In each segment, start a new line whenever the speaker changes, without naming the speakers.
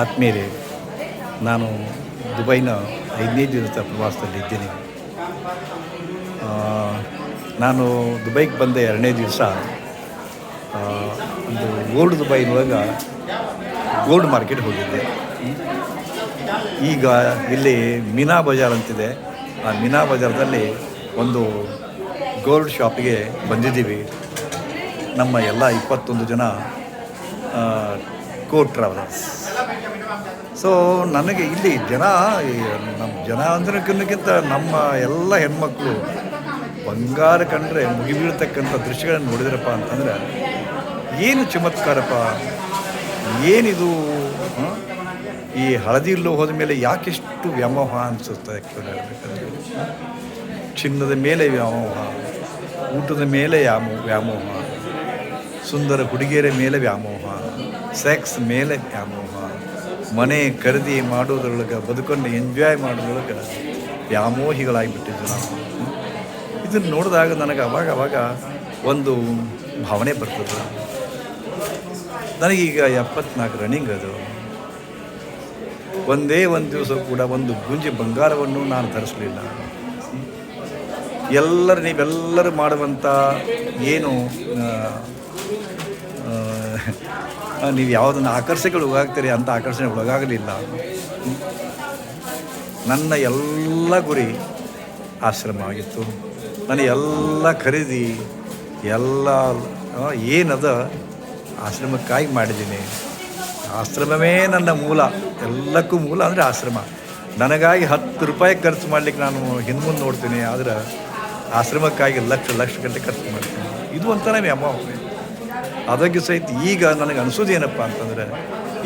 ಆತ್ಮೀಯರೇ, ನಾನು ದುಬೈನ ಐದನೇ ದಿವಸ ಪ್ರವಾಸದಲ್ಲಿದ್ದೇನೆ ನಾನು ದುಬೈಗೆ ಬಂದ ಎರಡನೇ ದಿವಸ ಒಂದು ಗೋಲ್ಡ್ ದುಬೈನೊಳಗೆ ಗೋಲ್ಡ್ ಮಾರ್ಕೆಟ್ ಹೋಗಿದ್ದೆ. ಈಗ ಇಲ್ಲಿ ಮೀನಾ ಬಜಾರ್ ಅಂತಿದೆ. ಆ ಮೀನಾ ಬಜಾರ್ದಲ್ಲಿ ಒಂದು ಗೋಲ್ಡ್ ಶಾಪಿಗೆ ಬಂದಿದ್ದೀವಿ. ನಮ್ಮ ಎಲ್ಲ ಇಪ್ಪತ್ತೊಂದು ಜನ ಕೋ ಟ್ರಾವೆಲರ್ಸ್ ಸೊ ನನಗೆ ಇಲ್ಲಿ ಜನ ನಮ್ಮ ಜನ ಅಂದ್ರಕ್ಕಿಂತ ನಮ್ಮ ಎಲ್ಲ ಹೆಣ್ಮಕ್ಳು ಬಂಗಾರ ಕಂಡ್ರೆ ಮುಗಿಬೀಳ್ತಕ್ಕಂಥ ದೃಶ್ಯಗಳನ್ನು ನೋಡಿದ್ರಪ್ಪ ಅಂತಂದ್ರೆ, ಏನು ಚಮತ್ಕಾರಪ್ಪ? ಏನಿದು? ಈ ಹಳದಿಲ್ಲೋ ಹೋದ ಮೇಲೆ ಯಾಕೆಷ್ಟು ವ್ಯಾಮೋಹ ಅನಿಸುತ್ತೆ ಹೇಳ್ಬೇಕಂದ್ರೆ. ಚಿನ್ನದ ಮೇಲೆ ವ್ಯಾಮೋಹ, ಊಟದ ಮೇಲೆ ವ್ಯಾಮೋ ವ್ಯಾಮೋಹ, ಸುಂದರ ಹುಡುಗಿಯರ ಮೇಲೆ ವ್ಯಾಮೋಹ ಸೆಕ್ಸ್ ಮೇಲೆ ವ್ಯಾಮೋಹ. ಮನೆ ಖರೀದಿ ಮಾಡೋದ್ರೊಳಗೆ ಬದುಕನ್ನು ಎಂಜಾಯ್ ಮಾಡೋದ್ರೊಳಗೆ ವ್ಯಾಮೋಹಿಗಳಾಗಿಬಿಟ್ಟಿದ್ದು ನಾವು. ಇದನ್ನು ನೋಡಿದಾಗ ನನಗೆ ಅವಾಗ ಅವಾಗ ಒಂದು ಭಾವನೆ ಬರ್ತದೆ. ನನಗೀಗ ಎಪ್ಪತ್ನಾಲ್ಕು ರನ್ನಿಂಗ್ ಅದು. ಒಂದೇ ಒಂದು ದಿವಸ ಕೂಡ ಒಂದು ಗುಂಜಿ ಬಂಗಾರವನ್ನು ನಾನು ಧರಿಸಲಿಲ್ಲ. ಎಲ್ಲರೂ ನೀವೆಲ್ಲರೂ ಮಾಡುವಂಥ ಏನು ನೀವು ಯಾವುದನ್ನು ಆಕರ್ಷಣೆಗಳು ಒಳಗಾಗ್ತೀರಿ ಅಂತ ಆಕರ್ಷಣೆ ಒಳಗಾಗಲಿಲ್ಲ. ನನ್ನ ಎಲ್ಲ ಗುರಿ ಆಶ್ರಮ ಆಗಿತ್ತು. ನನ್ನ ಎಲ್ಲ ಖರೀದಿ, ಎಲ್ಲ ಏನದ ಆಶ್ರಮಕ್ಕಾಗಿ ಮಾಡಿದ್ದೀನಿ. ಆಶ್ರಮವೇ ನನ್ನ ಮೂಲ, ಎಲ್ಲಕ್ಕೂ ಮೂಲ ಅಂದರೆ ಆಶ್ರಮ. ನನಗಾಗಿ ಹತ್ತು ರೂಪಾಯಿ ಖರ್ಚು ಮಾಡ್ಲಿಕ್ಕೆ ನಾನು ಹಿಂದ್ಮುಂದೆ ನೋಡ್ತೀನಿ, ಆದರೆ ಆಶ್ರಮಕ್ಕಾಗಿ ಲಕ್ಷ ಲಕ್ಷ ಗಂಟೆ ಖರ್ಚು ಮಾಡ್ತೀನಿ. ಇದು ಒಂಥರ ವ್ಯಾಮೋಹ ಅದಕ್ಕೆ ಸಹಿತ ಈಗ ನನಗೆ ಅನಿಸೋದು ಏನಪ್ಪ ಅಂತಂದರೆ,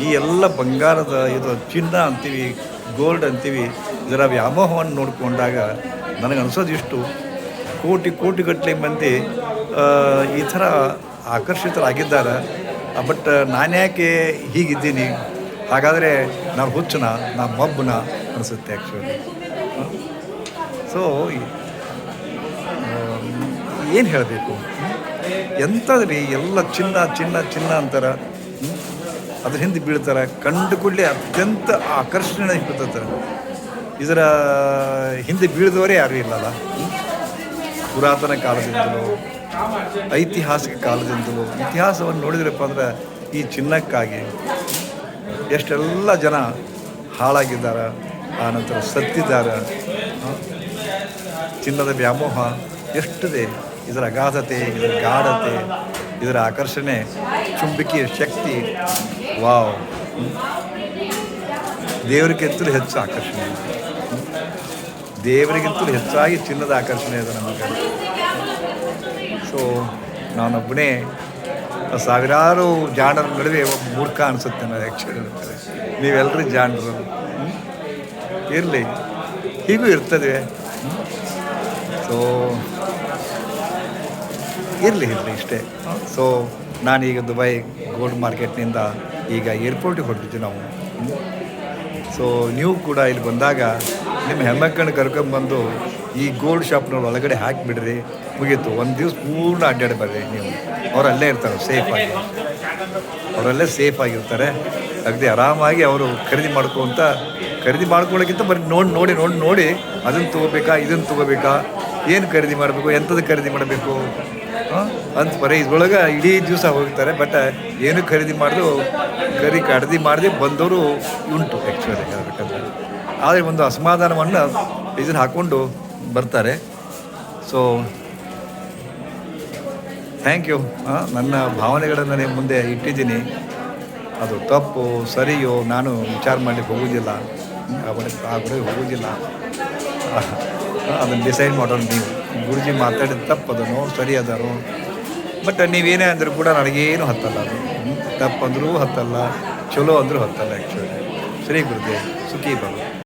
ಈ ಎಲ್ಲ ಬಂಗಾರದ ಇದು ಚಿನ್ನ ಅಂತೀವಿ ಗೋಲ್ಡ್ ಅಂತೀವಿ, ಇದರ ವ್ಯಾಮೋಹವನ್ನು ನೋಡಿಕೊಂಡಾಗ ನನಗೆ ಅನಿಸೋದು ಇಷ್ಟು. ಕೋಟಿ ಕೋಟಿಗಟ್ಟಲೆ ಮಂದಿ ಈ ಥರ ಆಕರ್ಷಿತರಾಗಿದ್ದಾರೆ. ಬಟ್ ನಾನ್ಯಾಕೆ ಹೀಗಿದ್ದೀನಿ? ಹಾಗಾದರೆ ನಾವು ಹುಚ್ಚನ ನಾ ಮಬ್ಬನ ಅನಿಸುತ್ತೆ ಆ್ಯಕ್ಚುಲಿ ಸೊ ಏನು ಹೇಳಬೇಕು? ಎಂಥದ್ರಿ? ಎಲ್ಲ ಚಿನ್ನ ಚಿನ್ನ ಚಿನ್ನ ಅಂತಾರೆ? ಅದ್ರ ಹಿಂದೆ ಬೀಳ್ತಾರೆ. ಕಂಡು ಕೂಡಲೇ ಅತ್ಯಂತ ಆಕರ್ಷಣೆ ಬೀಳ್ತಾರೆ ಇದರ ಹಿಂದೆ ಬೀಳಿದವರೇ ಯಾರೂ ಇಲ್ಲಲ್ಲ? ಪುರಾತನ ಕಾಲದಿಂದಲೂ, ಐತಿಹಾಸಿಕ ಕಾಲದಿಂದಲೂ, ಇತಿಹಾಸವನ್ನು ನೋಡಿದ್ರಪ್ಪ ಅಂದ್ರೆ ಈ ಚಿನ್ನಕ್ಕಾಗಿ ಎಷ್ಟೆಲ್ಲ ಜನ ಹಾಳಾಗಿದ್ದಾರೆ ಆನಂತರ ಸತ್ತಿದ್ದಾರೆ. ಚಿನ್ನದ ವ್ಯಾಮೋಹ ಎಷ್ಟಿದೆ? ಇದರ ಅಗಾಧತೆ ಇದರ ಗಾಢತೆ, ಇದರ ಆಕರ್ಷಣೆ, ಚುಂಬಕೀಯ ಶಕ್ತಿ. ವಾವ್. ದೇವರಿಗಿಂತಲೂ ಹೆಚ್ಚು ಆಕರ್ಷಣೆ. ದೇವರಿಗಿಂತಲೂ ಹೆಚ್ಚಾಗಿ ಚಿನ್ನದ ಆಕರ್ಷಣೆ ಇದೆ ನಮಗೆ. ಸೊ ನಾನೊಬ್ಬನೇ ಸಾವಿರಾರು ಜಾಣರ ನಡುವೆ ಒಬ್ಬ ಮೂರ್ಖ ಅನಿಸುತ್ತೆ ನಾನು ಆ್ಯಕ್ಚುಲಿ ನೀವೆಲ್ಲರೂ ಜಾಣರು? ಇರಲಿ. ಹೀಗೂ ಇರ್ತದೆ. ಸೊ ಇರಲಿ ಇರಲಿ ಇಷ್ಟೇ. ಸೊ ನಾನೀಗ ದುಬೈ ಗೋಲ್ಡ್ ಮಾರ್ಕೆಟ್ನಿಂದ ಈಗ ಏರ್ಪೋರ್ಟಿಗೆ ಹೊರಟಿದ್ದೀವಿ ನಾವು. ಸೊ ನೀವು ಕೂಡ ಇಲ್ಲಿ ಬಂದಾಗ ನಿಮ್ಮ ಕರ್ಕೊಂಡು ಕರ್ಕೊಂಬಂದು ಈ ಗೋಲ್ಡ್ ಶಾಪ್ನ ಒಳಗಡೆ ಹಾಕಿಬಿಡ್ರಿ. ಮುಗೀತು. ಒಂದು ದಿವಸ ಪೂರ್ಣ ಅಡ್ಡಾಡಿ ಬರ್ರಿ ನೀವು. ಅವರಲ್ಲೇ ಇರ್ತಾರೆ ಇರ್ತಾರೆ ಸೇಫಾಗಿ ಅವರಲ್ಲೇ ಸೇಫ್ ಆಗಿರ್ತಾರೆ. ಅಗದಿ ಆರಾಮಾಗಿ ಅವರು ಖರೀದಿ ಮಾಡ್ಕೊಂತ ಖರೀದಿ ಮಾಡ್ಕೊಳ್ಳೋಕ್ಕಿಂತ ಬರೀ ನೋಡಿ ನೋಡಿ ನೋಡಿ ನೋಡಿ. ಅದನ್ನು ತೊಗೋಬೇಕಾ, ಇದನ್ನು ತೊಗೋಬೇಕಾ, ಏನು ಖರೀದಿ ಮಾಡಬೇಕು ಎಂಥದ್ದು ಖರೀದಿ ಮಾಡಬೇಕು? ಅಂತ ಬರೀ ಇದ್ರೊಳಗೆ ಇಡೀ ದಿವಸ ಹೋಗ್ತಾರೆ ಬಟ್ ಏನು ಖರೀದಿ ಮಾಡಿದ್ರು ಖರೀದಿ ಖರೀದಿ ಮಾಡದೆ ಬಂದವರು ಉಂಟು ಆ್ಯಕ್ಚುಲಿ ಹೇಳ್ಬೇಕಂದ್ರೆ ಆದರೆ ಒಂದು ಅಸಮಾಧಾನವನ್ನು ಇದನ್ನು ಹಾಕ್ಕೊಂಡು ಬರ್ತಾರೆ ಸೊ ಥ್ಯಾಂಕ್ ಯು ನನ್ನ ಭಾವನೆಗಳನ್ನು ನಿಮ್ಮ ಮುಂದೆ ಇಟ್ಟಿದ್ದೀನಿ ಅದು ತಪ್ಪು ಸರಿಯೋ ನಾನು ವಿಚಾರ ಮಾಡಲಿಕ್ಕೆ ಹೋಗೋದಿಲ್ಲ ಆ ಕಡೆ ಹೋಗೋದಿಲ್ಲ ಅದನ್ನು ಡಿಸೈಡ್ ಮಾಡೋಣ ನೀವು. ಗುರುಜಿ ಮಾತಾಡಿದ ತಪ್ಪು ಅದನೋ ಸರಿ ಅದನು ಬಟ್ ನೀವೇನೇ ಅಂದರೂ ಕೂಡ ನನಗೇನು ಹತ್ತಲ್ಲ ಅದು. ತಪ್ಪಂದರೂ ಹತ್ತಲ್ಲ, ಚಲೋ ಅಂದರೂ ಹತ್ತಲ್ಲ ಆ್ಯಕ್ಚುಲಿ ಸರಿ ಗುರುದೇವ್ ಸುಖಿ ಭವ.